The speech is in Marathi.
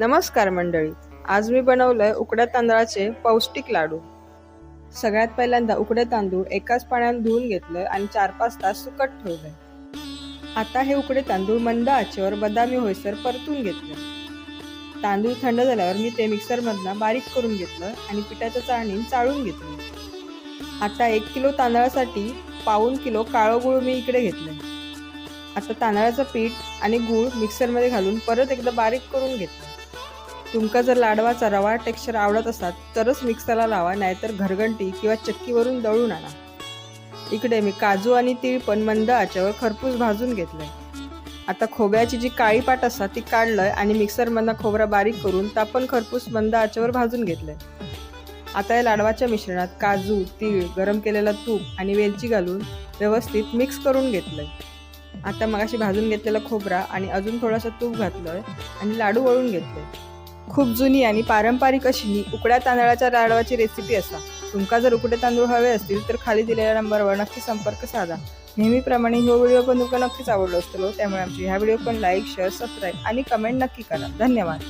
नमस्कार मंडळी. आज मी बनवलंय उकड्या तांदळाचे पौष्टिक लाडू. सगळ्यात पहिल्यांदा उकडे तांदूळ एकाच पाण्यात धुवून घेतलं आणि चार पाच तास सुकट ठेवलंय. आता हे उकडे तांदूळ मंद आचेवर बदामी होईसर परतून घेतलं तांदूळ थंड झाल्यावर मी ते मिक्सरमधनं बारीक करून घेतलं आणि पिठाच्या चाळणीने चाळून घेतलं आता एक किलो तांदळासाठी पाऊन किलो काळं गूळ मी इकडे घेतलं आता तांदळाचं पीठ आणि गूळ मिक्सरमध्ये घालून परत एकदा बारीक करून घेतलं तुमका जर लाडवाचा रवा टेक्स्चर आवडत असतात तरच मिक्सरला लावा नाहीतर घरघंटी किंवा चक्कीवरून दळून आणा. इकडे मी काजू आणि तीळ पण मंद आच्यावर खरपूस भाजून घेतलंय. आता खोबऱ्याची जी काळी पाट असतात ती काढलंय आणि मिक्सरमधनं खोबरा बारीक करून ता पण खरपूस मंद आच्यावर भाजून घेतलंय. आता या लाडवाच्या मिश्रणात काजू तीळ गरम केलेलं तूप आणि वेलची घालून व्यवस्थित मिक्स करून घेतलंय. आता मगाशी भाजून घेतलेला खोबरा आणि अजून थोडासा तूप घातलंय आणि लाडू वळून घेतले खूप जुनी आणि पारंपरिक अशी ही उकड्या तांदळाच्या लाडवाची रेसिपी असा. तुमका जर उकडे तांदूळ हवे असतील तर खाली दिलेल्या नंबरवर नक्की संपर्क साधा. नेहमीप्रमाणे हा व्हिडिओ पण तुमका नक्कीच आवडलो असतो त्यामुळे आमची ह्या व्हिडिओ पण लाईक शेअर सबस्क्राईब आणि कमेंट नक्की करा. धन्यवाद.